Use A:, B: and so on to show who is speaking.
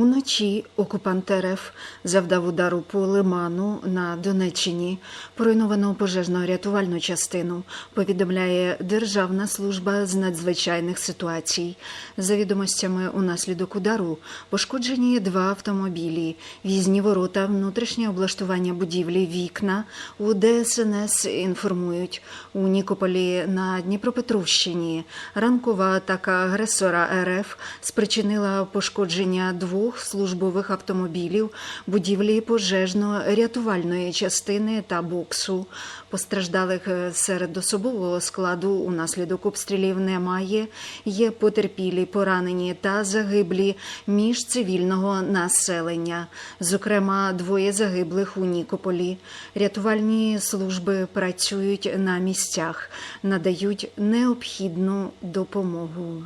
A: Уночі окупант РФ завдав удару по лиману на Донеччині. Поруйновано пожежно-рятувальну частину. Повідомляє Державна служба з надзвичайних ситуацій. За відомостями унаслідок удару пошкоджені два автомобілі, в'їзні ворота, внутрішнє облаштування будівлі, вікна. У ДСНС інформують у Нікополі на Дніпропетровщині. Ранкова атака агресора РФ спричинила пошкодження двох службових автомобілів, будівлі пожежно-рятувальної частини та боксу. Постраждалих е, серед особового складу унаслідок обстрілів немає. Є потерпілі, поранені та загиблі між цивільного населення. Зокрема, двоє загиблих у Нікополі. Рятувальні служби працюють на місцях, надають необхідну допомогу.